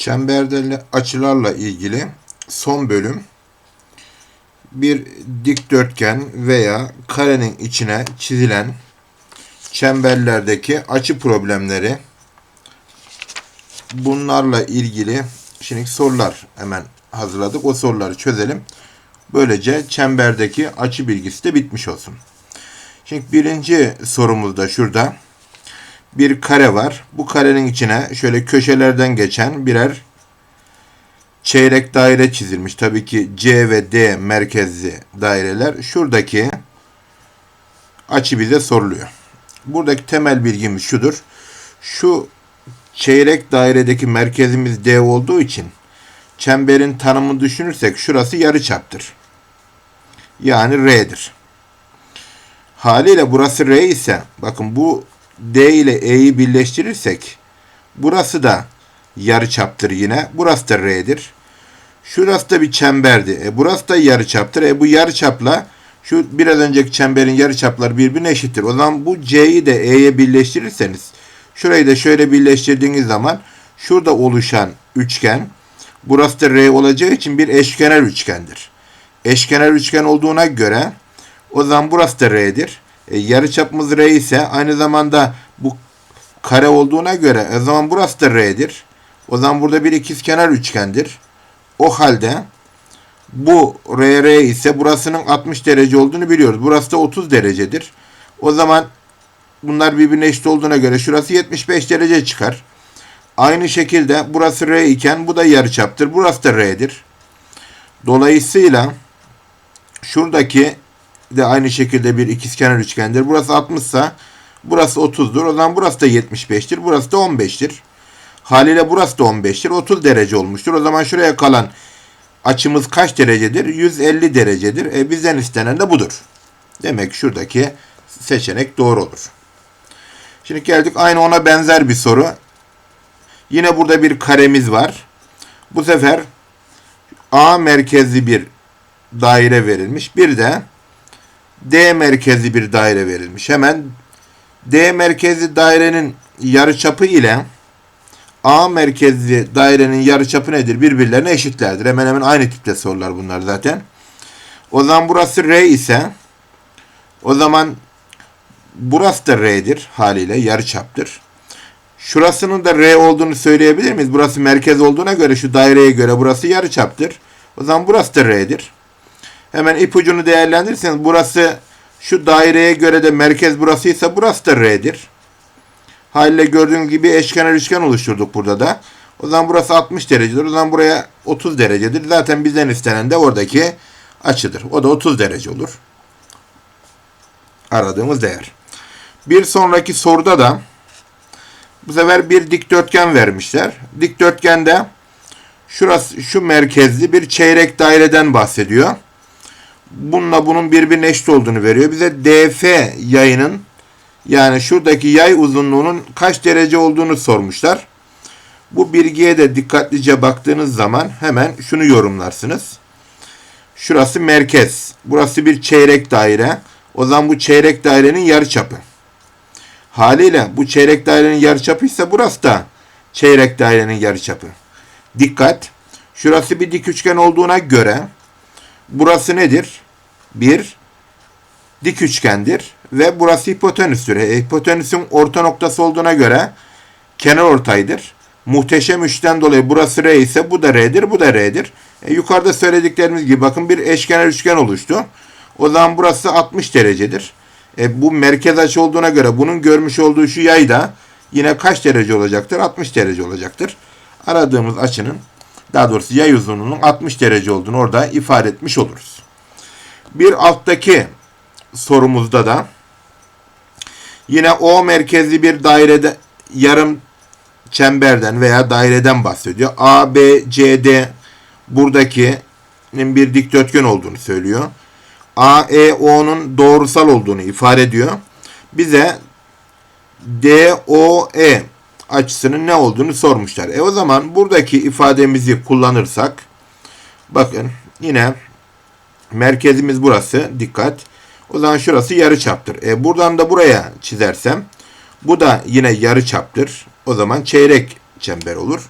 Çemberde açılarla ilgili son bölüm bir dikdörtgen veya karenin içine çizilen çemberlerdeki açı problemleri bunlarla ilgili şimdi sorular hemen hazırladık. O soruları çözelim. Böylece çemberdeki açı bilgisi de bitmiş olsun. Şimdi birinci sorumuz da şurada. Bir kare var. Bu karenin içine şöyle köşelerden geçen birer çeyrek daire çizilmiş. Tabii ki C ve D merkezli daireler. Şuradaki açı bize soruluyor. Buradaki temel bilgimiz şudur. Şu çeyrek dairedeki merkezimiz D olduğu için çemberin tanımını düşünürsek şurası yarıçaptır. Yani R'dir. Haliyle burası R ise bakın bu D ile E'yi birleştirirsek burası da yarıçaptır yine. Burası da R'dir. Şurası da bir çemberdi. E burası da yarıçaptır. E bu yarıçapla şu biraz önceki çemberin yarıçapları birbirine eşittir. O zaman bu C'yi de E'ye birleştirirseniz şurayı da şöyle birleştirdiğiniz zaman şurada oluşan üçgen burası da R olacağı için bir eşkenar üçgendir. Eşkenar üçgen olduğuna göre o zaman burası da R'dir. E, yarıçapımız R ise aynı zamanda bu kare olduğuna göre o zaman burası da R'dir. O zaman burada bir ikizkenar üçgendir. O halde bu RR ise burasının 60 derece olduğunu biliyoruz. Burası da 30 derecedir. O zaman bunlar birbirine eşit olduğuna göre şurası 75 derece çıkar. Aynı şekilde burası R iken bu da yarıçaptır. Burası da R'dir. Dolayısıyla şuradaki de aynı şekilde bir ikizkenar üçgendir. Burası 60 ise burası 30'dur. O zaman burası da 75'tir. Burası da 15'tir. Haliyle burası da 15'tir. 30 derece olmuştur. O zaman şuraya kalan açımız kaç derecedir? 150 derecedir. E bizden istenen de budur. Demek şuradaki seçenek doğru olur. Şimdi geldik aynı ona benzer bir soru. Yine burada bir karemiz var. Bu sefer A merkezli bir daire verilmiş. Bir de D merkezli bir daire verilmiş. Hemen D merkezli dairenin yarıçapı ile A merkezli dairenin yarıçapı nedir? Birbirlerine eşitlerdir. Hemen hemen aynı tipte sorular bunlar zaten. O zaman burası R ise o zaman burası da R'dir haliyle yarıçaptır. Şurasının da R olduğunu söyleyebilir miyiz? Burası merkez olduğuna göre şu daireye göre burası yarıçaptır. O zaman burası da R'dir. Hemen ipucunu değerlendirirseniz burası şu daireye göre de merkez burasıysa burası da R'dir. Haliyle gördüğünüz gibi eşkenar üçgen oluşturduk burada da. O zaman burası 60 derecedir. O zaman buraya 30 derecedir. Zaten bizden istenen de oradaki açıdır. O da 30 derece olur. Aradığımız değer. Bir sonraki soruda da bu sefer bir dikdörtgen vermişler. Dikdörtgende şurası şu merkezli bir çeyrek daireden bahsediyor. Bununla bunun birbirine eşit olduğunu veriyor. Bize DF yayının yani şuradaki yay uzunluğunun kaç derece olduğunu sormuşlar. Bu bilgiye de dikkatlice baktığınız zaman hemen şunu yorumlarsınız. Şurası merkez. Burası bir çeyrek daire. O zaman bu çeyrek dairenin yarıçapı. Haliyle bu çeyrek dairenin yarıçapı ise burası da çeyrek dairenin yarıçapı. Dikkat. Şurası bir dik üçgen olduğuna göre burası nedir? Bir dik üçgendir ve burası hipotenüstür. E, hipotenüsün orta noktası olduğuna göre kenar ortaydır. Muhteşem üçten dolayı burası R ise bu da R'dir, bu da R'dir. E, yukarıda söylediklerimiz gibi bakın bir eşkenar üçgen oluştu. O zaman burası 60 derecedir. E, bu merkez açı olduğuna göre bunun görmüş olduğu şu yay da yine kaç derece olacaktır? 60 derece olacaktır. Aradığımız açının daha doğrusu yay uzunluğunun 60 derece olduğunu orada ifade etmiş oluruz. Bir alttaki sorumuzda da yine O merkezli bir dairede yarım çemberden veya daireden bahsediyor. A, B, C, D buradaki bir dikdörtgen olduğunu söylüyor. A, E, O'nun doğrusal olduğunu ifade ediyor. Bize D, O, E açısının ne olduğunu sormuşlar. E o zaman buradaki ifademizi kullanırsak bakın yine merkezimiz burası. Dikkat. O zaman şurası yarı çaptır. E buradan da buraya çizersem bu da yine yarı çaptır. O zaman çeyrek çember olur.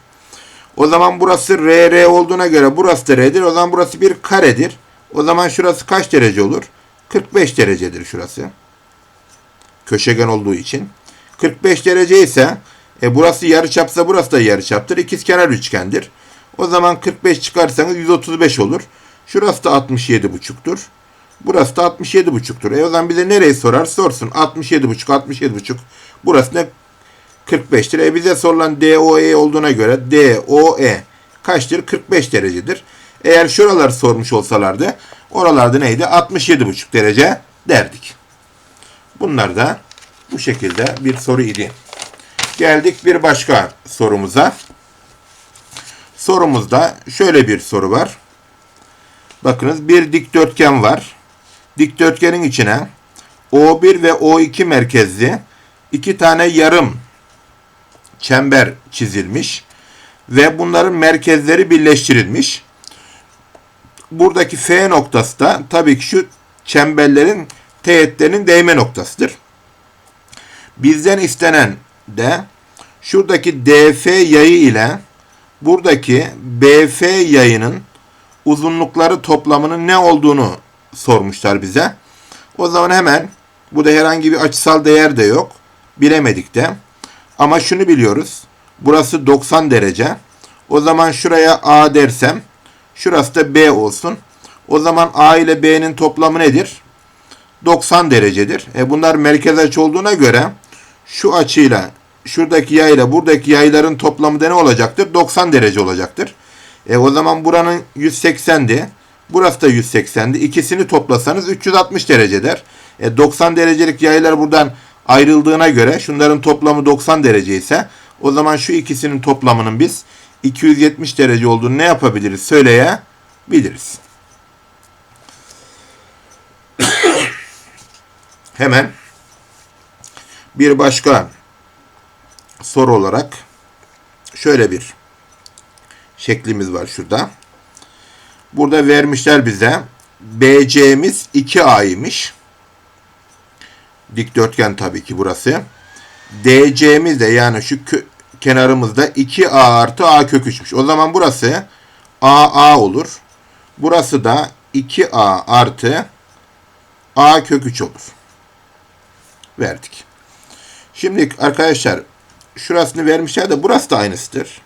O zaman burası RR olduğuna göre burası da R'dir. O zaman burası bir karedir. O zaman şurası kaç derece olur? 45 derecedir şurası. Köşegen olduğu için. 45 derece ise e burası yarıçapsa burası da yarıçaptır. İkizkenar üçgendir. O zaman 45 çıkarsanız 135 olur. Şurası da 67,5'tur. Burası da 67,5'tur. E o zaman bize nereyi sorar? Sorsun. 67,5, 67,5. Burası ne? 45'tir. E bize sorulan DOE olduğuna göre DOE kaçtır? 45 derecedir. Eğer şuralar sormuş olsalardı oralarda neydi? 67,5 derece derdik. Bunlar da bu şekilde bir soru idi. Geldik bir başka sorumuza. Sorumuzda şöyle bir soru var. Bakınız bir dikdörtgen var. Dikdörtgenin içine O1 ve O2 merkezli iki tane yarım çember çizilmiş ve bunların merkezleri birleştirilmiş. Buradaki F noktası da tabii ki şu çemberlerin teğetlerinin değme noktasıdır. Bizden istenen de şuradaki DF yayı ile buradaki BF yayının uzunlukları toplamının ne olduğunu sormuşlar bize. O zaman hemen burada herhangi bir açısal değer de yok. Bilemedik de. Ama şunu biliyoruz. Burası 90 derece. O zaman şuraya A dersem şurası da B olsun. O zaman A ile B'nin toplamı nedir? 90 derecedir. E bunlar merkez açı olduğuna göre şu açıyla şuradaki yayla buradaki yayların toplamı da ne olacaktır? 90 derece olacaktır. E o zaman buranın 180'di. Burası da 180'di. İkisini toplasanız 360 derece der. E 90 derecelik yaylar buradan ayrıldığına göre şunların toplamı 90 derece ise o zaman şu ikisinin toplamının biz 270 derece olduğunu ne yapabiliriz? Söyleyebiliriz. Hemen bir başka soru olarak şöyle bir şeklimiz var şurada. Burada vermişler bize BC'miz 2A'ymış. Dikdörtgen tabii ki burası. DC'miz de yani şu kenarımızda 2A artı A kök 3'müş. O zaman burası AA olur. Burası da 2A artı A kök 3 olur. Verdik. Şimdi arkadaşlar şurasını vermişler de burası da aynısıdır.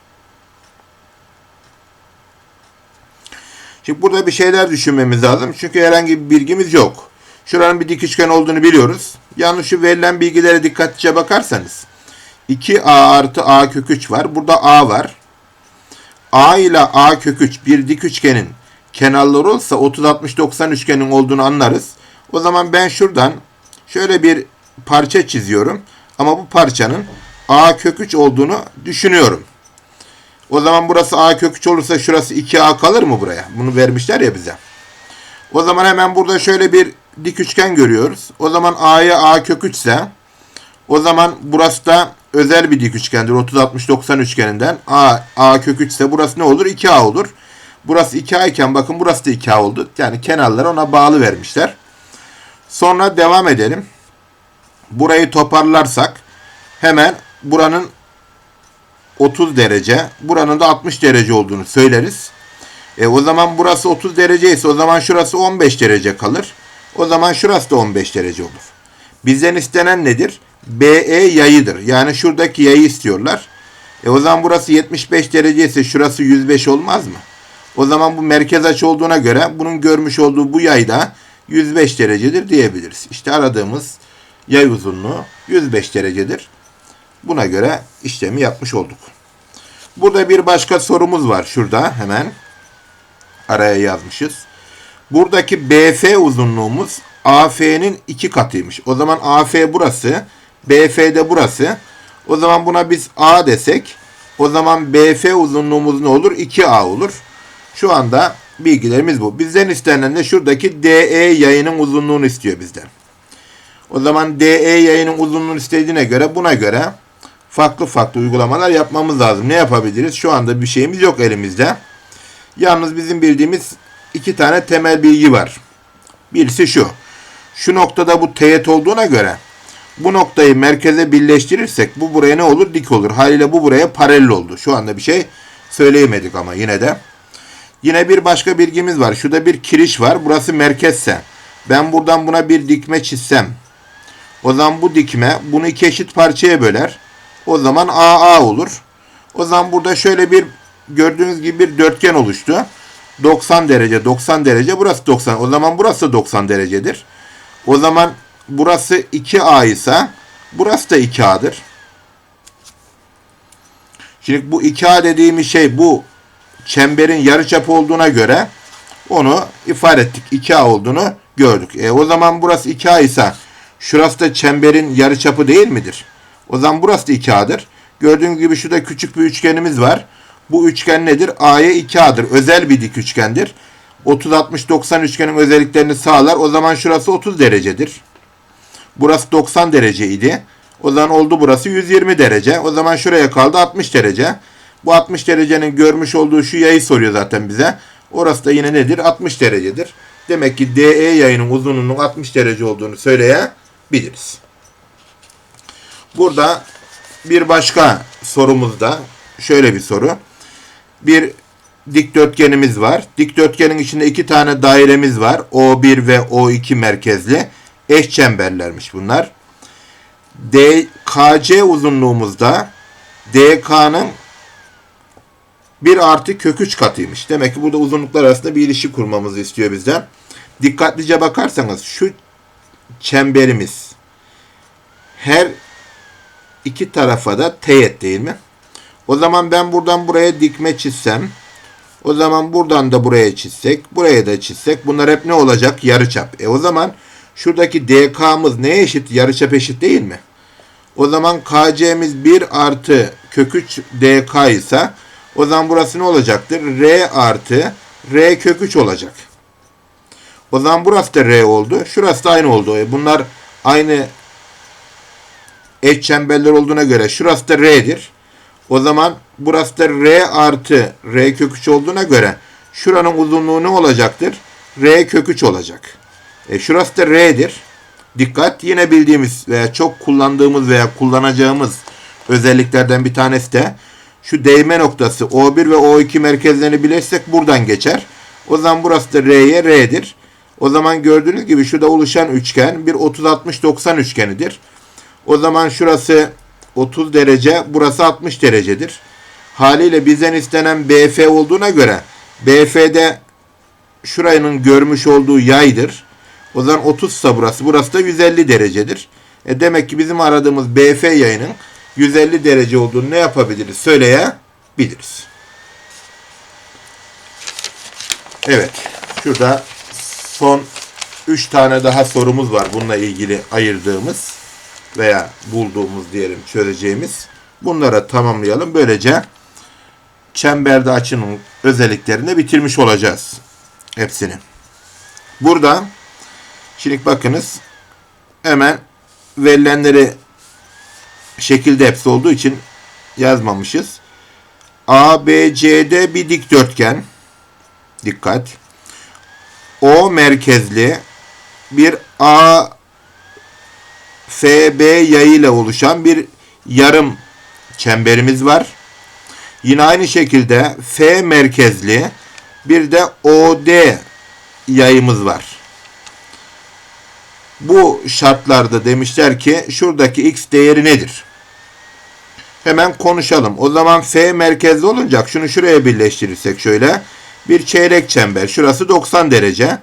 Şimdi burada bir şeyler düşünmemiz lazım. Çünkü herhangi bir bilgimiz yok. Şuranın bir dik üçgen olduğunu biliyoruz. Yalnız şu verilen bilgilere dikkatlice bakarsanız 2a artı a kök 3 var. Burada a var. a ile a kök 3 bir dik üçgenin kenarları olsa 30-60-90 üçgenin olduğunu anlarız. O zaman ben şuradan şöyle bir parça çiziyorum. Ama bu parçanın a kök 3 olduğunu düşünüyorum. O zaman burası a kök 3 olursa şurası 2a kalır mı buraya? Bunu vermişler ya bize. O zaman hemen burada şöyle bir dik üçgen görüyoruz. O zaman a'ya a kök 3 ise o zaman burası da özel bir dik üçgendir. 30 60 90 üçgeninden a a kök 3 ise burası ne olur? 2a olur. Burası 2a iken bakın burası da 2a oldu. Yani kenarları ona bağlı vermişler. Sonra devam edelim. Burayı toparlarsak hemen buranın 30 derece, buranın da 60 derece olduğunu söyleriz. E, o zaman burası 30 derece ise o zaman şurası 15 derece kalır. O zaman şurası da 15 derece olur. Bizden istenen nedir? BE yayıdır. Yani şuradaki yayı istiyorlar. E o zaman burası 75 derece ise şurası 105 olmaz mı? O zaman bu merkez açı olduğuna göre bunun görmüş olduğu bu yay da 105 derecedir diyebiliriz. İşte aradığımız yay uzunluğu 105 derecedir. Buna göre işlemi yapmış olduk. Burada bir başka sorumuz var şurada hemen. Araya yazmışız. Buradaki BF uzunluğumuz AF'nin iki katıymış. O zaman AF burası, BF de burası. O zaman buna biz A desek, o zaman BF uzunluğumuz ne olur? 2A olur. Şu anda bilgilerimiz bu. Bizden istenen de şuradaki DE yayının uzunluğunu istiyor bizden. O zaman DE yayının uzunluğunu istediğine göre buna göre farklı farklı uygulamalar yapmamız lazım. Ne yapabiliriz? Şu anda bir şeyimiz yok elimizde. Yalnız bizim bildiğimiz iki tane temel bilgi var. Birisi şu. Şu noktada bu teğet olduğuna göre bu noktayı merkeze birleştirirsek bu buraya ne olur? Dik olur. Haliyle bu buraya paralel oldu. Şu anda bir şey söyleyemedik ama yine de. Yine bir başka bilgimiz var. Şurada bir kiriş var. Burası merkezse. Ben buradan buna bir dikme çizsem. O zaman bu dikme bunu iki eşit parçaya böler. O zaman AA olur. O zaman burada şöyle bir gördüğünüz gibi bir dörtgen oluştu. 90 derece, 90 derece, burası 90. O zaman burası 90 derecedir. O zaman burası 2A ise burası da 2A'dır. Şimdi bu 2A dediğimiz şey bu çemberin yarıçapı olduğuna göre onu ifade ettik. 2A olduğunu gördük. E, o zaman burası 2A ise şurası da çemberin yarıçapı değil midir? O zaman burası da 2A'dır. Gördüğünüz gibi şurada küçük bir üçgenimiz var. Bu üçgen nedir? A'ya 2A'dır. Özel bir dik üçgendir. 30-60-90 üçgenin özelliklerini sağlar. O zaman şurası 30 derecedir. Burası 90 derece idi. O zaman oldu burası 120 derece. O zaman şuraya kaldı 60 derece. Bu 60 derecenin görmüş olduğu şu yayı soruyor zaten bize. Orası da yine nedir? 60 derecedir. Demek ki DE yayının uzunluğunun 60 derece olduğunu söyleyebiliriz. Burada bir başka sorumuzda şöyle bir soru. Bir dikdörtgenimiz var. Dikdörtgenin içinde iki tane dairemiz var. O1 ve O2 merkezli. Eş çemberlermiş bunlar. DKC uzunluğumuzda DK'nın bir artı kök 3 katıymış. Demek ki burada uzunluklar arasında bir ilişki kurmamızı istiyor bizden. Dikkatlice bakarsanız şu çemberimiz her iki tarafa da teğet değil mi? O zaman ben buradan buraya dikme çizsem o zaman buradan da buraya çizsek buraya da çizsek bunlar hep ne olacak? Yarıçap. E o zaman şuradaki DK'mız neye eşit? Yarıçap eşit değil mi? O zaman KC'miz 1 artı kök 3 DK ise o zaman burası ne olacaktır? R artı R kök 3 olacak. O zaman burası da R oldu. Şurası da aynı oldu. E bunlar aynı eş çemberler olduğuna göre şurası da R'dir. O zaman burası da R artı R kök 3 olduğuna göre şuranın uzunluğu ne olacaktır? R kök 3 olacak. E şurası da R'dir. Dikkat yine bildiğimiz veya çok kullandığımız veya kullanacağımız özelliklerden bir tanesi de şu değme noktası O1 ve O2 merkezlerini bilirsek buradan geçer. O zaman burası da R'ye R'dir. O zaman gördüğünüz gibi şurada oluşan üçgen bir 30-60-90 üçgenidir. O zaman şurası 30 derece, burası 60 derecedir. Haliyle bizden istenen BF olduğuna göre BF'de şuranın görmüş olduğu yaydır. O zaman 30 ise burası, burası da 150 derecedir. E demek ki bizim aradığımız BF yayının 150 derece olduğunu ne yapabiliriz? Söyleyebiliriz. Evet. Şurada son 3 tane daha sorumuz var bununla ilgili ayırdığımız veya bulduğumuz diyelim çözeceğimiz. Bunlara tamamlayalım. Böylece çemberde açının özelliklerini bitirmiş olacağız. Hepsini. Burada şimdi bakınız hemen verilenleri şekilde hepsi olduğu için yazmamışız. ABCD bir dikdörtgen. Dikkat. O merkezli bir A FB yayıyla oluşan bir yarım çemberimiz var. Yine aynı şekilde F merkezli bir de OD yayımız var. Bu şartlarda demişler ki şuradaki x değeri nedir? Hemen konuşalım. O zaman F merkezli olunca şunu şuraya birleştirirsek şöyle bir çeyrek çember. Şurası 90 derece.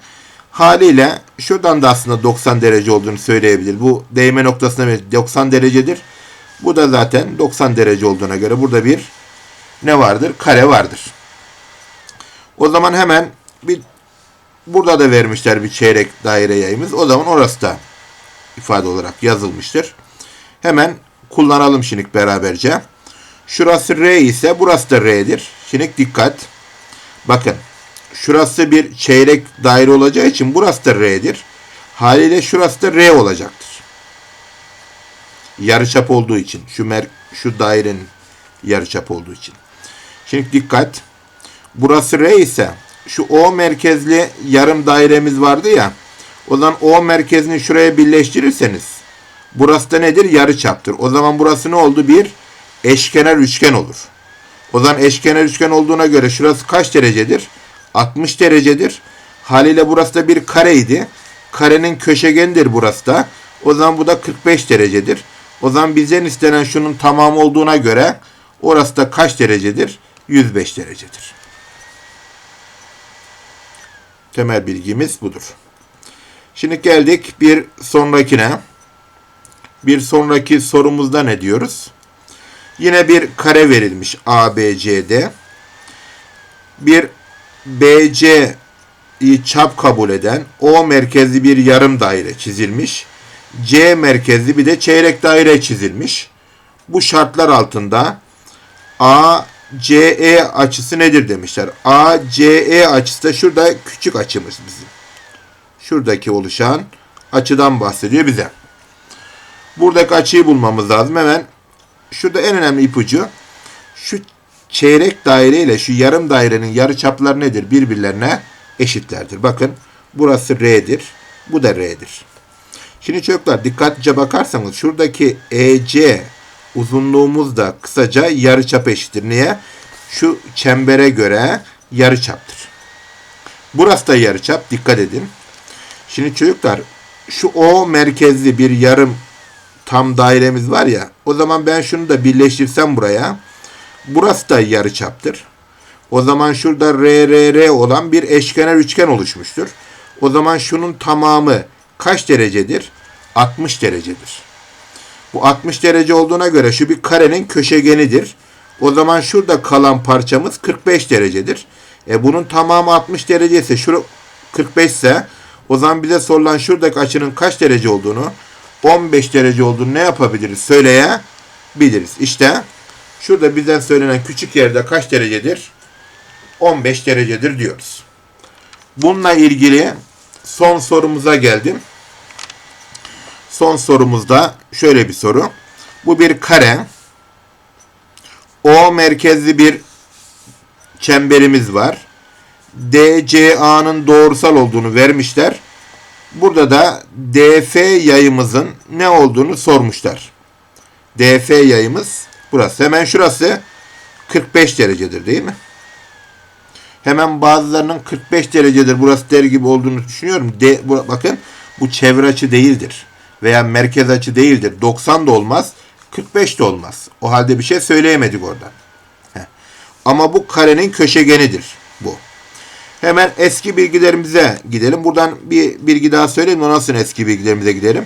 Haliyle şuradan da aslında 90 derece olduğunu söyleyebilir. Bu değme noktasına 90 derecedir. Bu da zaten 90 derece olduğuna göre burada bir ne vardır? Kare vardır. O zaman hemen bir burada da vermişler bir çeyrek daire yayımız. O zaman orası da ifade olarak yazılmıştır. Hemen kullanalım şimdi beraberce. Şurası R ise burası da R'dir. Şimdi dikkat. Bakın şurası bir çeyrek daire olacağı için burası da R'dir. Haliyle şurası da R olacaktır. Yarıçap olduğu için. Şu mer şu dairenin yarıçap olduğu için. Şimdi dikkat. Burası R ise şu O merkezli yarım dairemiz vardı ya. O zaman O merkezini şuraya birleştirirseniz burası da nedir? Yarıçaptır. O zaman burası ne oldu? Bir eşkenar üçgen olur. O zaman eşkenar üçgen olduğuna göre şurası kaç derecedir? 60 derecedir. Haliyle burası da bir kareydi. Karenin köşegenidir burası da. O zaman bu da 45 derecedir. O zaman bizden istenen şunun tamamı olduğuna göre orası da kaç derecedir? 105 derecedir. Temel bilgimiz budur. Şimdi geldik bir sonrakine. Bir sonraki sorumuzda ne diyoruz? Yine bir kare verilmiş ABCD. Bir BC'yi çap kabul eden O merkezli bir yarım daire çizilmiş. C merkezli bir de çeyrek daire çizilmiş. Bu şartlar altında ACE açısı nedir demişler. ACE açısı da şurada küçük açımız bizim. Şuradaki oluşan açıdan bahsediyor bize. Buradaki açıyı bulmamız lazım. Hemen şurada en önemli ipucu şu çeyrek daire ile şu yarım dairenin yarı çapları nedir? Birbirlerine eşitlerdir. Bakın burası R'dir. Bu da R'dir. Şimdi çocuklar dikkatlice bakarsanız şuradaki EC uzunluğumuz da kısaca yarı çap eşittir. Niye? Şu çembere göre yarı çaptır. Burası da yarı çap. Dikkat edin. Şimdi çocuklar şu O merkezli bir yarım tam dairemiz var ya. O zaman ben şunu da birleştirsem buraya. Burası da yarı çaptır. O zaman şurada R, R, R olan bir eşkenar üçgen oluşmuştur. O zaman şunun tamamı kaç derecedir? 60 derecedir. Bu 60 derece olduğuna göre şu bir karenin köşegenidir. O zaman şurada kalan parçamız 45 derecedir. E bunun tamamı 60 derece ise şu 45 ise o zaman bize sorulan şuradaki açının kaç derece olduğunu 15 derece olduğunu ne yapabiliriz? Söyleyebiliriz. İşte şurada bizden söylenen küçük yerde kaç derecedir? 15 derecedir diyoruz. Bununla ilgili son sorumuza geldim. Son sorumuzda şöyle bir soru. Bu bir kare. O merkezli bir çemberimiz var. DCA'nın doğrusal olduğunu vermişler. Burada da DF yayımızın ne olduğunu sormuşlar. DF yayımız burası. Hemen şurası 45 derecedir değil mi? Hemen bazılarının 45 derecedir burası der gibi olduğunu düşünüyorum. De, bu, bakın bu çevre açı değildir. Veya merkez açı değildir. 90 da olmaz. 45 de olmaz. O halde bir şey söyleyemedik orada. Heh. Ama bu karenin köşegenidir bu. Hemen eski bilgilerimize gidelim. Buradan bir bilgi daha söyleyeyim. Ondan sonra eski bilgilerimize gidelim.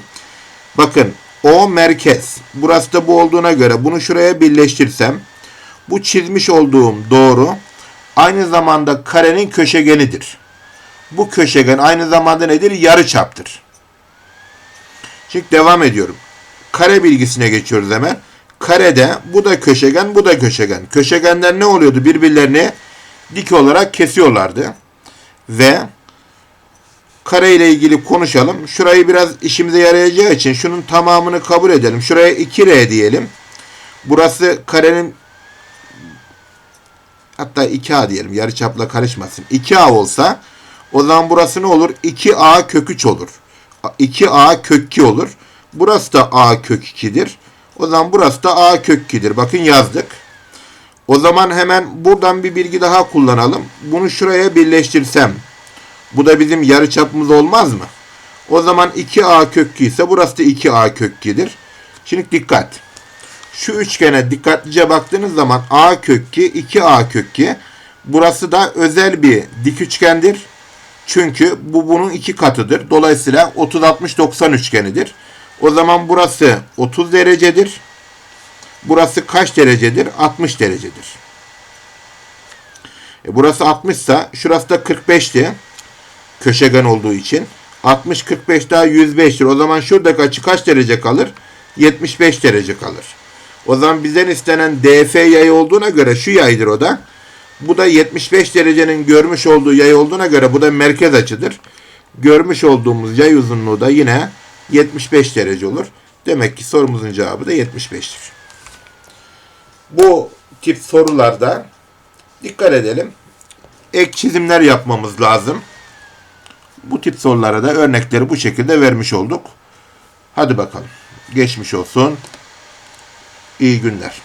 Bakın o merkez. Burası da bu olduğuna göre bunu şuraya birleştirsem bu çizmiş olduğum doğru aynı zamanda karenin köşegenidir. Bu köşegen aynı zamanda nedir? Yarı çaptır. Şimdi devam ediyorum. Kare bilgisine geçiyoruz hemen. Karede bu da köşegen, bu da köşegen. Köşegenler ne oluyordu? Birbirlerini dik olarak kesiyorlardı. Ve kare ile ilgili konuşalım. Şurayı biraz işimize yarayacağı için şunun tamamını kabul edelim. Şuraya 2R diyelim. Burası karenin hatta 2A diyelim. Yarıçapla karışmasın. 2A olsa o zaman burası ne olur? 2A kök 3 olur. 2A kök 2 olur. Burası da A kök 2'dir. O zaman burası da A kök 2'dir. Bakın yazdık. O zaman hemen buradan bir bilgi daha kullanalım. Bunu şuraya birleştirsem bu da bizim yarı çapımız olmaz mı? O zaman 2A kök 2 ise burası da 2A kök 2'dir. Şimdi dikkat. Şu üçgene dikkatlice baktığınız zaman A kök 2, 2A kök 2. Burası da özel bir dik üçgendir. Çünkü bu bunun iki katıdır. Dolayısıyla 30-60-90 üçgenidir. O zaman burası 30 derecedir. Burası kaç derecedir? 60 derecedir. E burası 60 ise şurası da 45'ti. Köşegen olduğu için. 60 45 daha 105'tir. O zaman şuradaki açı kaç derece kalır? 75 derece kalır. O zaman bizden istenen DF yayı olduğuna göre şu yaydır o da. Bu da 75 derecenin görmüş olduğu yay olduğuna göre bu da merkez açıdır. Görmüş olduğumuz yay uzunluğu da yine 75 derece olur. Demek ki sorumuzun cevabı da 75'tir. Bu tip sorularda dikkat edelim. Ek çizimler yapmamız lazım. Bu tip sorulara da örnekleri bu şekilde vermiş olduk. Hadi bakalım. Geçmiş olsun. İyi günler.